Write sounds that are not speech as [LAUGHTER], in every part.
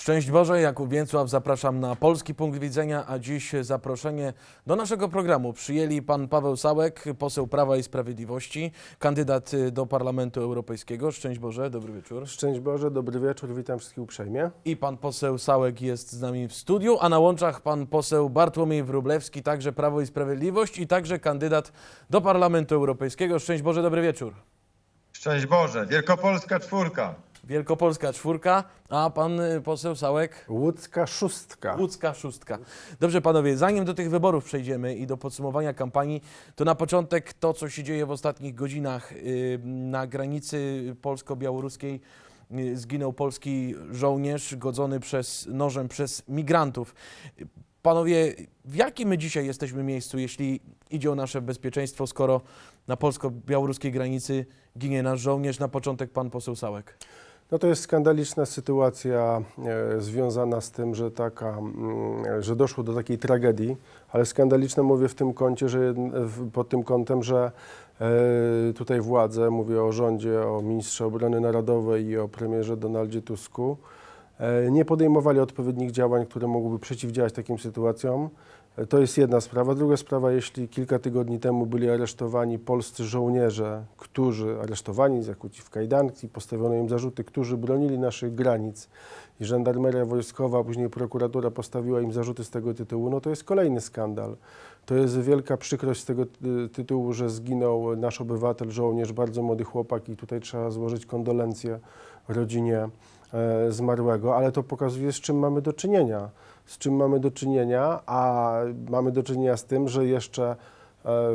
Szczęść Boże, Jakub Więcław, zapraszam na Polski Punkt Widzenia, a dziś zaproszenie do naszego programu przyjęli pan Paweł Sałek, poseł Prawa i Sprawiedliwości, kandydat y, do Parlamentu Europejskiego. Szczęść Boże, dobry wieczór. Szczęść Boże, dobry wieczór, witam wszystkich uprzejmie. I pan poseł Sałek jest z nami w studiu, a na łączach pan poseł Bartłomiej Wróblewski, także Prawo i Sprawiedliwość i także kandydat do Parlamentu Europejskiego. Szczęść Boże, dobry wieczór. Szczęść Boże, Wielkopolska czwórka. Wielkopolska czwórka, a pan y, poseł Sałek? Łódzka szóstka. Łódzka szóstka. Dobrze panowie, zanim do tych wyborów przejdziemy i do podsumowania kampanii, to na początek to, co się dzieje w ostatnich godzinach. Yy, Na granicy polsko-białoruskiej yy, zginął polski żołnierz godzony przez nożem przez migrantów. Panowie, w jakim my dzisiaj jesteśmy miejscu, jeśli idzie o nasze bezpieczeństwo, skoro na polsko-białoruskiej granicy ginie nasz żołnierz? Na początek pan poseł Sałek. No to jest skandaliczna sytuacja e, związana z tym, że, taka, mm, że doszło do takiej tragedii, ale skandaliczne mówię w tym kącie, że pod tym kątem, że e, tutaj władze, mówię o rządzie, o ministrze obrony narodowej i o premierze Donaldzie Tusku, e, nie podejmowali odpowiednich działań, które mogłyby przeciwdziałać takim sytuacjom. To jest jedna sprawa. Druga sprawa, jeśli kilka tygodni temu byli aresztowani polscy żołnierze, którzy aresztowani, zakuci w kajdanki, postawiono im zarzuty, którzy bronili naszych granic i żandarmeria wojskowa, a później prokuratura postawiła im zarzuty z tego tytułu, no to jest kolejny skandal. To jest wielka przykrość z tego tytułu, że zginął nasz obywatel, żołnierz, bardzo młody chłopak i tutaj trzeba złożyć kondolencje rodzinie zmarłego, ale to pokazuje, z czym mamy do czynienia. Z czym mamy do czynienia, a mamy do czynienia z tym, że jeszcze e,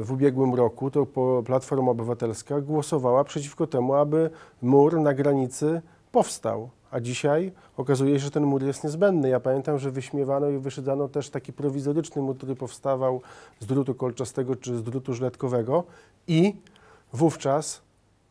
w ubiegłym roku to Platforma Obywatelska głosowała przeciwko temu, aby mur na granicy powstał. A dzisiaj okazuje się, że ten mur jest niezbędny. Ja pamiętam, że wyśmiewano i wyszydzano też taki prowizoryczny mur, który powstawał z drutu kolczastego czy z drutu żletkowego i wówczas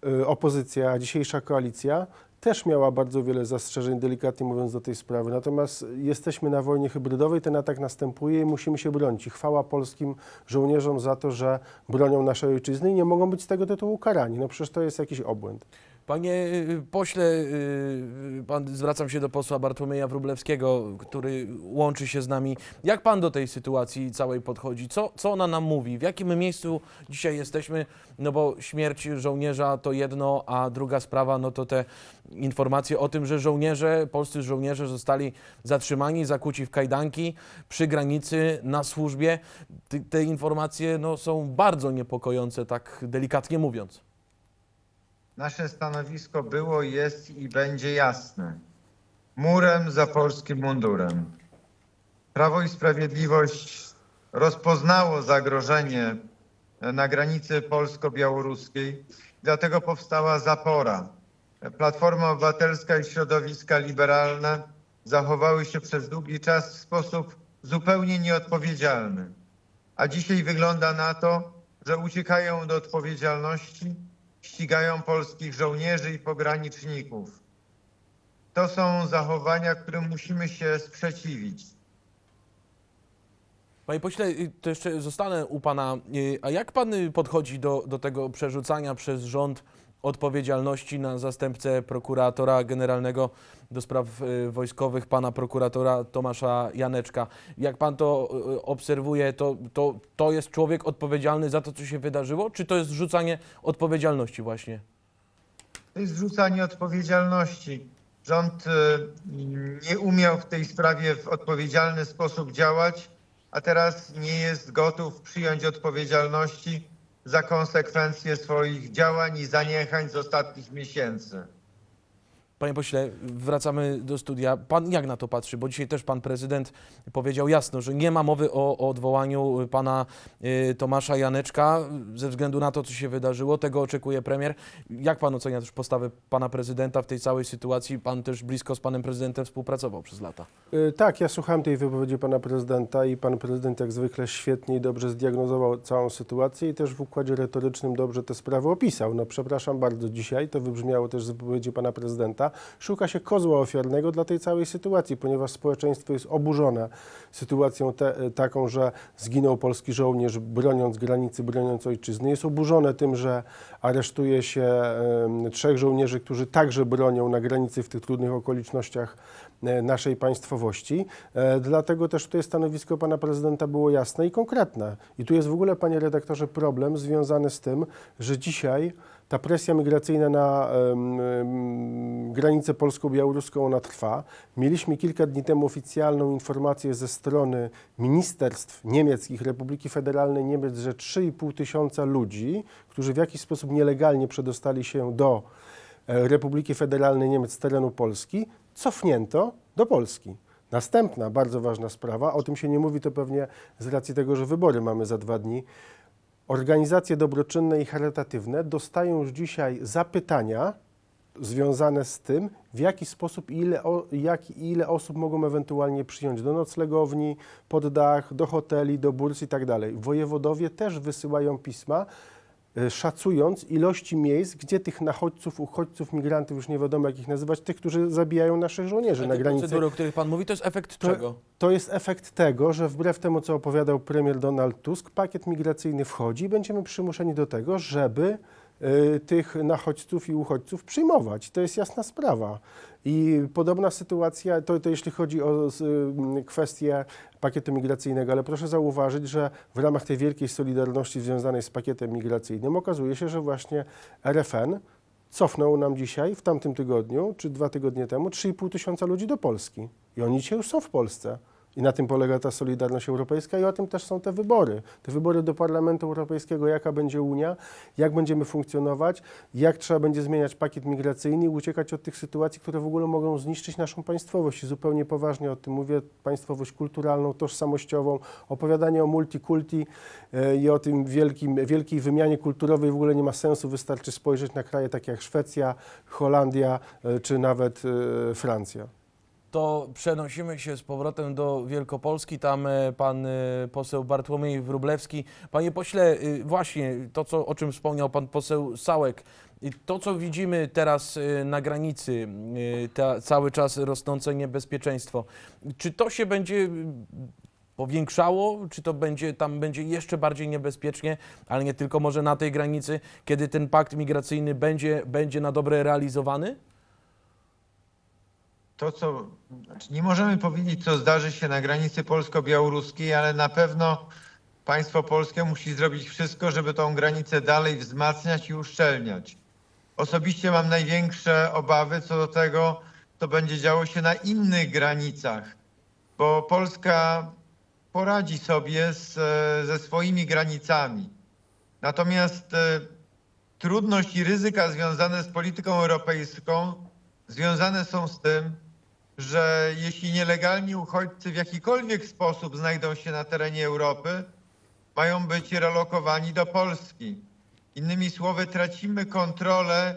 y, opozycja, dzisiejsza koalicja też miała bardzo wiele zastrzeżeń, delikatnie mówiąc, do tej sprawy. Natomiast jesteśmy na wojnie hybrydowej, ten atak następuje i musimy się bronić. I chwała polskim żołnierzom za to, że bronią naszej ojczyzny i nie mogą być z tego tytułu karani. No przecież to jest jakiś obłęd. Panie y, pośle, y, pan, zwracam się do posła Bartłomieja Wróblewskiego, który łączy się z nami. Jak pan do tej sytuacji całej podchodzi? Co, co ona nam mówi? W jakim miejscu dzisiaj jesteśmy? No bo śmierć żołnierza to jedno, a druga sprawa no to te informacje o tym, że żołnierze, polscy żołnierze zostali zatrzymani, zakuci w kajdanki przy granicy na służbie. Ty, te informacje no, są bardzo niepokojące, tak delikatnie mówiąc. Nasze stanowisko było, jest i będzie jasne. Murem za polskim mundurem. Prawo i Sprawiedliwość rozpoznało zagrożenie na granicy polsko-białoruskiej, dlatego powstała zapora. Platforma Obywatelska i środowiska liberalne zachowały się przez długi czas w sposób zupełnie nieodpowiedzialny. A dzisiaj wygląda na to, że uciekają do odpowiedzialności, ścigają polskich żołnierzy i pograniczników. To są zachowania, którym musimy się sprzeciwić. Panie pośle, y, to jeszcze zostanę u pana. Y, A jak pan y, podchodzi do, do tego przerzucania przez rząd odpowiedzialności na zastępcę prokuratora generalnego do spraw y, wojskowych, pana prokuratora Tomasza Janeczka? Jak pan to y, obserwuje, to, to, to jest człowiek odpowiedzialny za to, co się wydarzyło, czy to jest zrzucanie odpowiedzialności właśnie? To jest zrzucanie odpowiedzialności. Rząd y, nie umiał w tej sprawie w odpowiedzialny sposób działać, a teraz nie jest gotów przyjąć odpowiedzialności za konsekwencje swoich działań i zaniechań z ostatnich miesięcy. Panie pośle, wracamy do studia. Pan jak na to patrzy? Bo dzisiaj też pan prezydent powiedział jasno, że nie ma mowy o, o odwołaniu pana y, Tomasza Janeczka ze względu na to, co się wydarzyło. Tego oczekuje premier. Jak pan ocenia też postawę pana prezydenta w tej całej sytuacji? Pan też blisko z panem prezydentem współpracował przez lata. Y, Tak, ja słuchałem tej wypowiedzi pana prezydenta i pan prezydent jak zwykle świetnie i dobrze zdiagnozował całą sytuację i też w układzie retorycznym dobrze te sprawy opisał. No przepraszam bardzo, dzisiaj to wybrzmiało też z wypowiedzi pana prezydenta, prezydenta, szuka się kozła ofiarnego dla tej całej sytuacji, ponieważ społeczeństwo jest oburzone sytuacją te, taką, że zginął polski żołnierz broniąc granicy, broniąc ojczyzny. Jest oburzone tym, że aresztuje się em, trzech żołnierzy, którzy także bronią na granicy w tych trudnych okolicznościach e, naszej państwowości. E, Dlatego też tutaj stanowisko pana prezydenta było jasne i konkretne. I tu jest w ogóle, panie redaktorze, problem związany z tym, że dzisiaj ta presja migracyjna na em, granicę polsko-białoruską ona trwa. Mieliśmy kilka dni temu oficjalną informację ze strony ministerstw niemieckich Republiki Federalnej Niemiec, że 3,5 tysiąca ludzi, którzy w jakiś sposób nielegalnie przedostali się do e, Republiki Federalnej Niemiec z terenu Polski, cofnięto do Polski. Następna bardzo ważna sprawa, o tym się nie mówi to pewnie z racji tego, że wybory mamy za dwa dni. Organizacje dobroczynne i charytatywne dostają już dzisiaj zapytania związane z tym, w jaki sposób i ile, o, jak, ile osób mogą ewentualnie przyjąć do noclegowni, pod dach, do hoteli, do burs i tak dalej. Wojewodowie też wysyłają pisma, szacując ilości miejsc, gdzie tych nachodźców, uchodźców, migrantów, już nie wiadomo jak ich nazywać, tych, którzy zabijają naszych żołnierzy na granicy. procedury, o których pan mówi, to jest efekt To- czego? To jest efekt tego, że wbrew temu, co opowiadał premier Donald Tusk, pakiet migracyjny wchodzi i będziemy przymuszeni do tego, żeby tych nachodźców i uchodźców przyjmować. To jest jasna sprawa. I podobna sytuacja, to, to jeśli chodzi o y, kwestię pakietu migracyjnego, ale proszę zauważyć, że w ramach tej wielkiej solidarności związanej z pakietem migracyjnym okazuje się, że właśnie RFN cofnął nam dzisiaj, w tamtym tygodniu, czy dwa tygodnie temu, 3,5 tysiąca ludzi do Polski. I oni dzisiaj już są w Polsce. I na tym polega ta solidarność europejska i o tym też są te wybory. Te wybory do Parlamentu Europejskiego, jaka będzie Unia, jak będziemy funkcjonować, jak trzeba będzie zmieniać pakiet migracyjny i uciekać od tych sytuacji, które w ogóle mogą zniszczyć naszą państwowość. I zupełnie poważnie o tym mówię, państwowość kulturalną, tożsamościową, opowiadanie o multikulti e, i o tym wielkim, wielkiej wymianie kulturowej w ogóle nie ma sensu. Wystarczy spojrzeć na kraje takie jak Szwecja, Holandia e, czy nawet e, Francja. To przenosimy się z powrotem do Wielkopolski. Tam e, pan e, poseł Bartłomiej Wróblewski. Panie pośle, y, właśnie to, co, o czym wspomniał pan poseł Sałek, to, co widzimy teraz na granicy, ta, cały czas rosnące niebezpieczeństwo, czy to się będzie powiększało, czy to będzie, tam będzie jeszcze bardziej niebezpiecznie, ale nie tylko może na tej granicy, kiedy ten pakt migracyjny będzie, będzie na dobre realizowany? To, co. Znaczy nie możemy powiedzieć, co zdarzy się na granicy polsko-białoruskiej, ale na pewno państwo polskie musi zrobić wszystko, żeby tą granicę dalej wzmacniać i uszczelniać. Osobiście mam największe obawy co do tego, co będzie działo się na innych granicach, bo Polska poradzi sobie z, ze swoimi granicami. Natomiast e, trudność i ryzyka związane z polityką europejską związane są z tym, że jeśli nielegalni uchodźcy w jakikolwiek sposób znajdą się na terenie Europy, mają być relokowani do Polski. Innymi słowy, tracimy kontrolę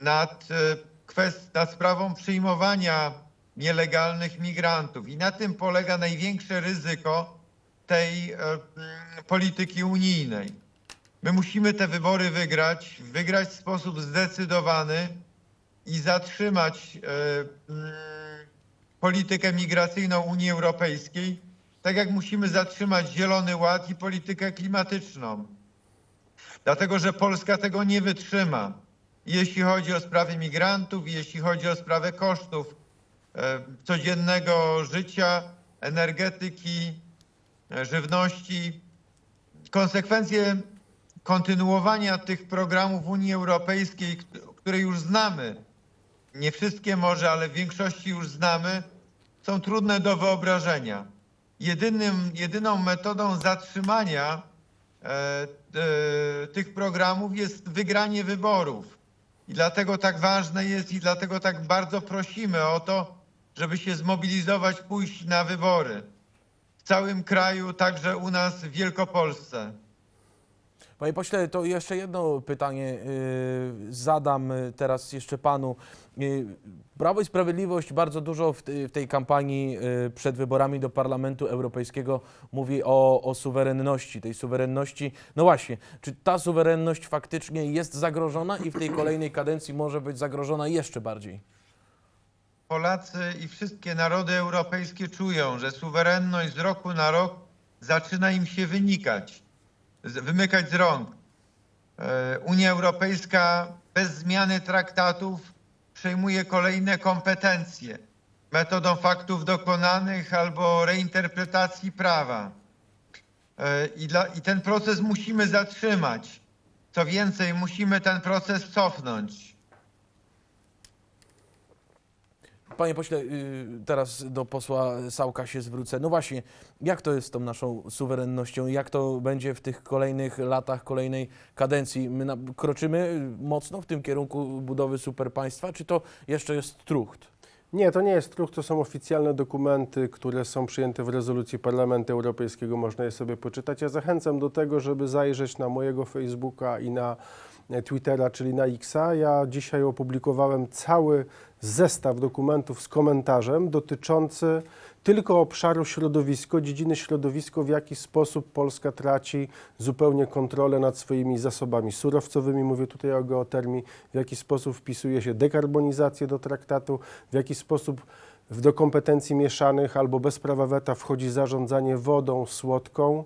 nad, e, kwest- nad sprawą przyjmowania nielegalnych migrantów. I na tym polega największe ryzyko tej e, polityki unijnej. My musimy te wybory wygrać, wygrać w sposób zdecydowany i zatrzymać e, politykę migracyjną Unii Europejskiej, tak jak musimy zatrzymać Zielony Ład i politykę klimatyczną. Dlatego, że Polska tego nie wytrzyma. Jeśli chodzi o sprawy migrantów, jeśli chodzi o sprawę kosztów e, codziennego życia, energetyki, e, żywności, konsekwencje kontynuowania tych programów Unii Europejskiej, kt- które już znamy, nie wszystkie może, ale w większości już znamy, są trudne do wyobrażenia. Jedynym, jedyną metodą zatrzymania e, e, tych programów jest wygranie wyborów. I dlatego tak ważne jest i dlatego tak bardzo prosimy o to, żeby się zmobilizować, pójść na wybory. W całym kraju, także u nas w Wielkopolsce. Panie pośle, to jeszcze jedno pytanie y, zadam teraz jeszcze panu. Y, Prawo i Sprawiedliwość bardzo dużo w, tej kampanii y, przed wyborami do Parlamentu Europejskiego mówi o, o suwerenności, tej suwerenności. No właśnie, czy ta suwerenność faktycznie jest zagrożona i w tej kolejnej kadencji może być zagrożona jeszcze bardziej? Polacy i wszystkie narody europejskie czują, że suwerenność z roku na rok zaczyna im się wynikać, wymykać z rąk. E, Unia Europejska bez zmiany traktatów przejmuje kolejne kompetencje metodą faktów dokonanych albo reinterpretacji prawa. E, I, dla, I ten proces musimy zatrzymać. Co więcej, musimy ten proces cofnąć. Panie pośle, y, teraz do posła Sałka się zwrócę. No właśnie, jak to jest z tą naszą suwerennością? Jak to będzie w tych kolejnych latach, kolejnej kadencji? My kroczymy mocno w tym kierunku budowy superpaństwa, czy to jeszcze jest trucht? Nie, to nie jest truch, to są oficjalne dokumenty, które są przyjęte w rezolucji Parlamentu Europejskiego, można je sobie poczytać. Ja zachęcam do tego, żeby zajrzeć na mojego Facebooka i na e, Twittera, czyli na Xa. Ja dzisiaj opublikowałem cały zestaw dokumentów z komentarzem dotyczący tylko obszaru środowisko, dziedziny środowisko, w jaki sposób Polska traci zupełnie kontrolę nad swoimi zasobami surowcowymi, mówię tutaj o geotermii, w jaki sposób wpisuje się dekarbonizację do traktatu, w jaki sposób do kompetencji mieszanych albo bez prawa weta wchodzi zarządzanie wodą słodką,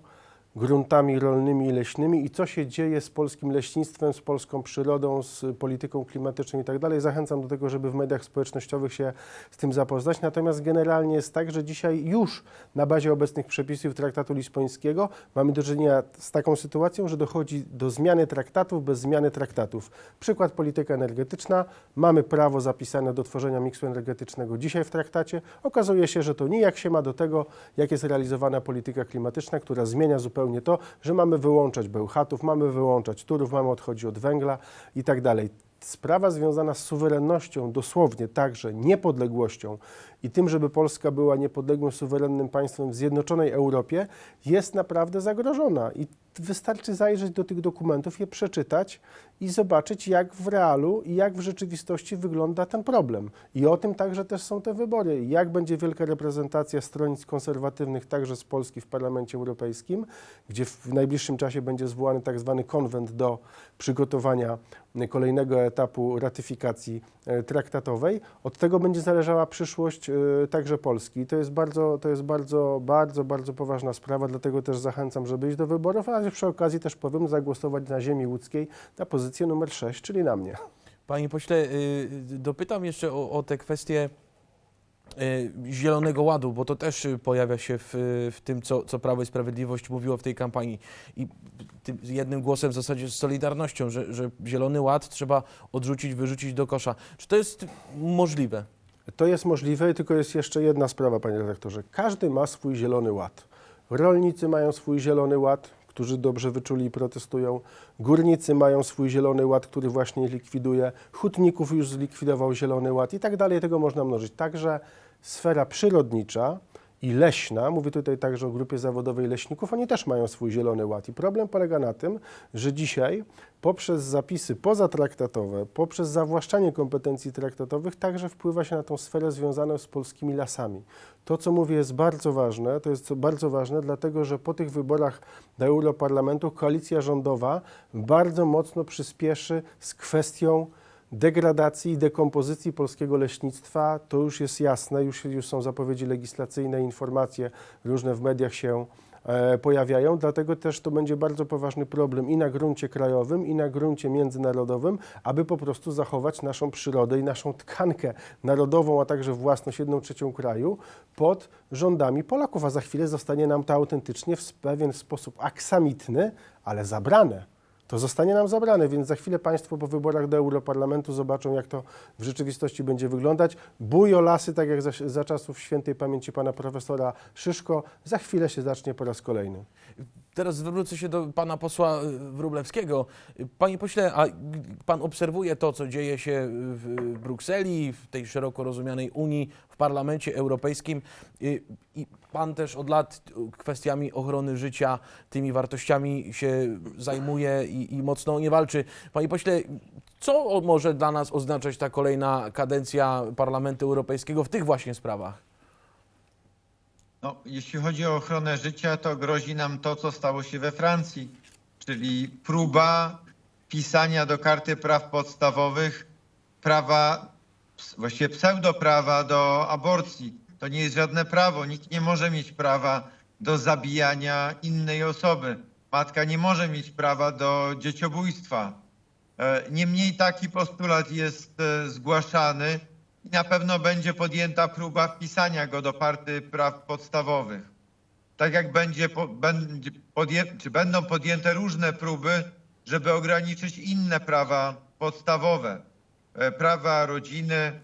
gruntami rolnymi i leśnymi i co się dzieje z polskim leśnictwem, z polską przyrodą, z polityką klimatyczną i tak dalej. Zachęcam do tego, żeby w mediach społecznościowych się z tym zapoznać. Natomiast generalnie jest tak, że dzisiaj już na bazie obecnych przepisów traktatu lizbońskiego mamy do czynienia z taką sytuacją, że dochodzi do zmiany traktatów bez zmiany traktatów. Przykład polityka energetyczna. Mamy prawo zapisane do tworzenia miksu energetycznego dzisiaj w traktacie. Okazuje się, że to nijak się ma do tego, jak jest realizowana polityka klimatyczna, która zmienia zupełnie to, że mamy wyłączać bełchatów, mamy wyłączać turów, mamy odchodzić od węgla i tak dalej. Sprawa związana z suwerennością, dosłownie także niepodległością i tym, żeby Polska była niepodległym, suwerennym państwem w zjednoczonej Europie, jest naprawdę zagrożona. I wystarczy zajrzeć do tych dokumentów, je przeczytać i zobaczyć, jak w realu i jak w rzeczywistości wygląda ten problem. I o tym także też są te wybory. Jak będzie wielka reprezentacja stronic konserwatywnych, także z Polski w Parlamencie Europejskim, gdzie w najbliższym czasie będzie zwołany tak zwany konwent do przygotowania kolejnego etapu ratyfikacji e, traktatowej. Od tego będzie zależała przyszłość także Polski. To jest bardzo, to jest bardzo, bardzo, bardzo poważna sprawa, dlatego też zachęcam, żeby iść do wyborów, a przy okazji też powiem, zagłosować na ziemi łódzkiej na pozycję numer 6, czyli na mnie. Panie pośle, y, dopytam jeszcze o, o te kwestie y, Zielonego Ładu, bo to też y, pojawia się w, w tym, co, co Prawo i Sprawiedliwość mówiło w tej kampanii. I tym jednym głosem w zasadzie z Solidarnością, że, że Zielony Ład trzeba odrzucić, wyrzucić do kosza. Czy to jest możliwe? To jest możliwe, tylko jest jeszcze jedna sprawa, panie redaktorze. Każdy ma swój zielony ład. Rolnicy mają swój zielony ład, którzy dobrze wyczuli i protestują. Górnicy mają swój zielony ład, który właśnie likwiduje. Hutników już zlikwidował zielony ład i tak dalej. Tego można mnożyć. Także sfera przyrodnicza i leśna, mówię tutaj także o grupie zawodowej leśników, oni też mają swój zielony ład. I problem polega na tym, że dzisiaj poprzez zapisy pozatraktatowe, poprzez zawłaszczanie kompetencji traktatowych także wpływa się na tą sferę związaną z polskimi lasami. To, co mówię, jest bardzo ważne. To jest bardzo ważne, dlatego że po tych wyborach do Europarlamentu koalicja rządowa bardzo mocno przyspieszy z kwestią degradacji i dekompozycji polskiego leśnictwa, to już jest jasne, już, już są zapowiedzi legislacyjne, informacje różne w mediach się e, pojawiają, dlatego też to będzie bardzo poważny problem i na gruncie krajowym, i na gruncie międzynarodowym, aby po prostu zachować naszą przyrodę i naszą tkankę narodową, a także własność jedną trzecią kraju pod rządami Polaków, a za chwilę zostanie nam to autentycznie w pewien sposób aksamitny, ale zabrane. To zostanie nam zabrane, więc za chwilę Państwo po wyborach do Europarlamentu zobaczą, jak to w rzeczywistości będzie wyglądać. Bujo lasy, tak jak za, za czasów świętej pamięci pana profesora Szyszko, za chwilę się zacznie po raz kolejny. Teraz zwrócę się do pana posła y, Wróblewskiego. Panie pośle, a pan obserwuje to, co dzieje się w Brukseli, w tej szeroko rozumianej Unii, w Parlamencie Europejskim y, i pan też od lat kwestiami ochrony życia, tymi wartościami się zajmuje i, i mocno nie walczy. Panie pośle, co może dla nas oznaczać ta kolejna kadencja Parlamentu Europejskiego w tych właśnie sprawach? No, jeśli chodzi o ochronę życia, to grozi nam to, co stało się we Francji, czyli próba pisania do karty praw podstawowych prawa właściwie pseudoprawa do aborcji. To nie jest żadne prawo. Nikt nie może mieć prawa do zabijania innej osoby. Matka nie może mieć prawa do dzieciobójstwa. E, Niemniej taki postulat jest e, zgłaszany i na pewno będzie podjęta próba wpisania go do party praw podstawowych. Tak jak będzie, będzie podję, czy będą podjęte różne próby, żeby ograniczyć inne prawa podstawowe. E, Prawa rodziny,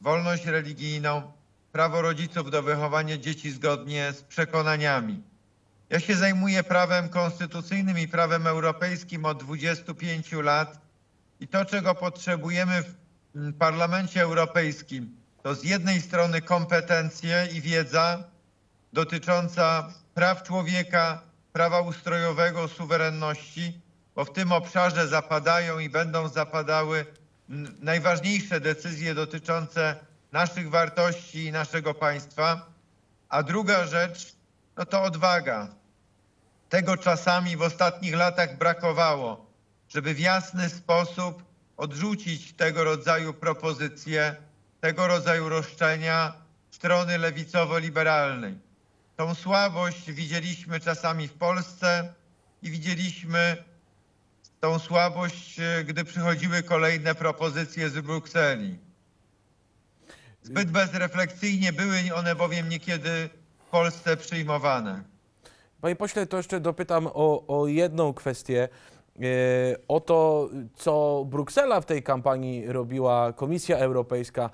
wolność religijną, prawo rodziców do wychowania dzieci zgodnie z przekonaniami. Ja się zajmuję prawem konstytucyjnym i prawem europejskim od 25 lat i to, czego potrzebujemy w mm, Parlamencie Europejskim, to z jednej strony kompetencje i wiedza dotycząca praw człowieka, prawa ustrojowego, suwerenności, bo w tym obszarze zapadają i będą zapadały mm, najważniejsze decyzje dotyczące naszych wartości i naszego państwa. A druga rzecz, no to odwaga. Tego czasami w ostatnich latach brakowało, żeby w jasny sposób odrzucić tego rodzaju propozycje, tego rodzaju roszczenia strony lewicowo-liberalnej. Tą słabość widzieliśmy czasami w Polsce i widzieliśmy tą słabość, gdy przychodziły kolejne propozycje z Brukseli. Zbyt bezrefleksyjnie były one bowiem niekiedy w Polsce przyjmowane. Panie pośle, to jeszcze dopytam o, o jedną kwestię. E, O to, co Bruksela w tej kampanii robiła, Komisja Europejska.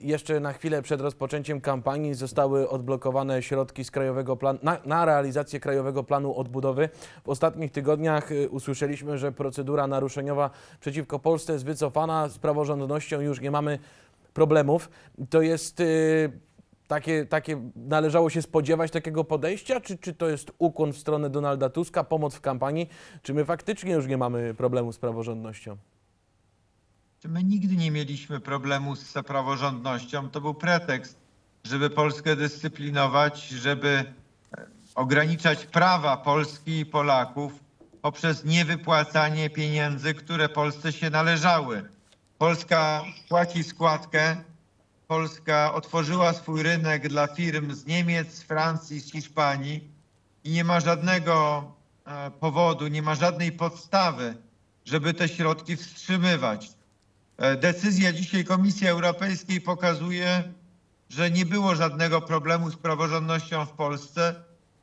Jeszcze na chwilę przed rozpoczęciem kampanii zostały odblokowane środki z Krajowego Planu, na, na realizację Krajowego Planu Odbudowy. W ostatnich tygodniach e, usłyszeliśmy, że procedura naruszeniowa przeciwko Polsce jest wycofana, z praworządnością już nie mamy problemów. To jest y, takie, takie, należało się spodziewać takiego podejścia, czy, czy to jest ukłon w stronę Donalda Tuska, pomoc w kampanii, czy my faktycznie już nie mamy problemu z praworządnością? My nigdy nie mieliśmy problemu z praworządnością? To był pretekst, żeby Polskę dyscyplinować, żeby e, ograniczać prawa Polski i Polaków poprzez niewypłacanie pieniędzy, które Polsce się należały. Polska płaci składkę, Polska otworzyła swój rynek dla firm z Niemiec, z Francji, z Hiszpanii i nie ma żadnego e, powodu, nie ma żadnej podstawy, żeby te środki wstrzymywać. E, Decyzja dzisiaj Komisji Europejskiej pokazuje, że nie było żadnego problemu z praworządnością w Polsce.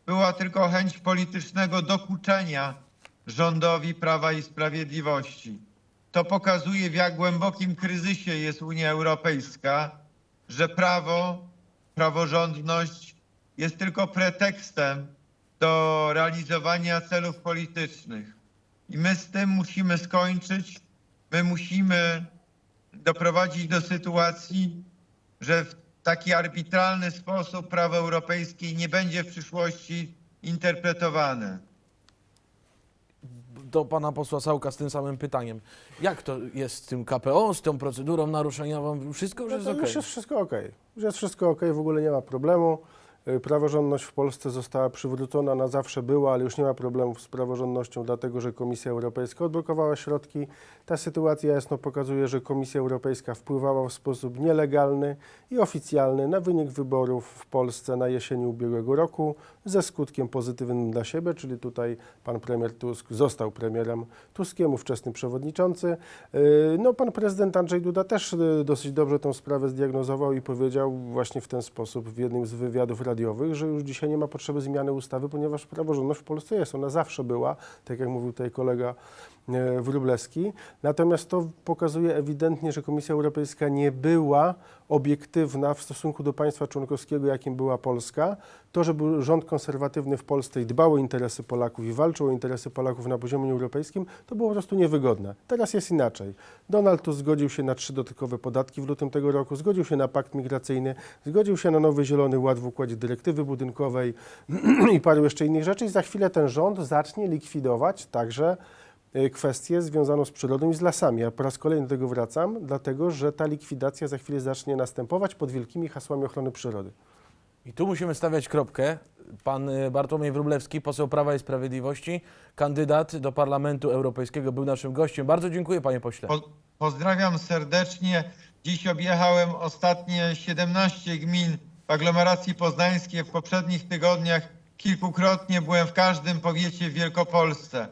Była tylko chęć politycznego dokuczenia rządowi Prawa i Sprawiedliwości. To pokazuje, w jak głębokim kryzysie jest Unia Europejska, że prawo, praworządność jest tylko pretekstem do realizowania celów politycznych. I my z tym musimy skończyć. My musimy doprowadzić do sytuacji, że w taki arbitralny sposób prawo europejskie nie będzie w przyszłości interpretowane. Do pana posła Sałka z tym samym pytaniem. Jak to jest z tym KPO, z tą procedurą naruszeniową? Wszystko już No jest okej. już jest wszystko ok. Już jest wszystko ok, w ogóle nie ma problemu. Y, Praworządność w Polsce została przywrócona, na zawsze była, ale już nie ma problemów z praworządnością, dlatego że Komisja Europejska odblokowała środki. Ta sytuacja jasno pokazuje, że Komisja Europejska wpływała w sposób nielegalny i oficjalny na wynik wyborów w Polsce na jesieni ubiegłego roku ze skutkiem pozytywnym dla siebie, czyli tutaj pan premier Tusk został premierem Tuskiem, ówczesny przewodniczący. Y, No, pan prezydent Andrzej Duda też y, dosyć dobrze tę sprawę zdiagnozował i powiedział właśnie w ten sposób w jednym z wywiadów radiowych, że już dzisiaj nie ma potrzeby zmiany ustawy, ponieważ praworządność w Polsce jest. Ona zawsze była, tak jak mówił tutaj kolega Wróblewski. Natomiast to pokazuje ewidentnie, że Komisja Europejska nie była obiektywna w stosunku do państwa członkowskiego, jakim była Polska. To, że był rząd konserwatywny w Polsce i dbał o interesy Polaków i walczył o interesy Polaków na poziomie europejskim, to było po prostu niewygodne. Teraz jest inaczej. Donald Tusk zgodził się na trzy dotykowe podatki w lutym tego roku, zgodził się na pakt migracyjny, zgodził się na nowy Zielony Ład w układzie dyrektywy budynkowej [CLEARS THROAT] i paru jeszcze innych rzeczy i za chwilę ten rząd zacznie likwidować także kwestię związaną z przyrodą i z lasami. Ja po raz kolejny do tego wracam, dlatego że ta likwidacja za chwilę zacznie następować pod wielkimi hasłami ochrony przyrody. I tu musimy stawiać kropkę. Pan y, Bartłomiej Wróblewski, poseł Prawa i Sprawiedliwości, kandydat do Parlamentu Europejskiego, był naszym gościem. Bardzo dziękuję, panie pośle. Po, pozdrawiam serdecznie Dziś objechałem ostatnie 17 gmin w aglomeracji poznańskiej. W poprzednich tygodniach kilkukrotnie byłem w każdym powiecie w Wielkopolsce.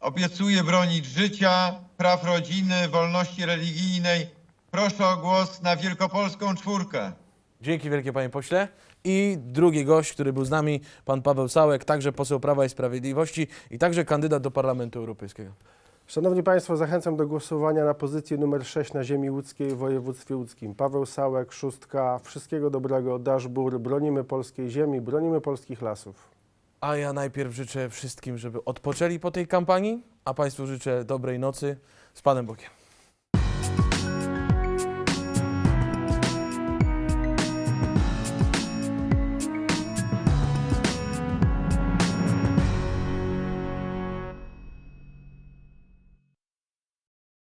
Obiecuję bronić życia, praw rodziny, wolności religijnej. Proszę o głos na Wielkopolską czwórkę. Dzięki wielkie panie pośle. I drugi gość, który był z nami, pan Paweł Sałek, także poseł Prawa i Sprawiedliwości i także kandydat do Parlamentu Europejskiego. Szanowni Państwo, zachęcam do głosowania na pozycję numer 6 na ziemi łódzkiej w województwie łódzkim. Paweł Sałek, Szóstka, wszystkiego dobrego, Daszbur, bronimy polskiej ziemi, bronimy polskich lasów. A ja najpierw życzę wszystkim, żeby odpoczęli po tej kampanii, a Państwu życzę dobrej nocy z Panem Bogiem.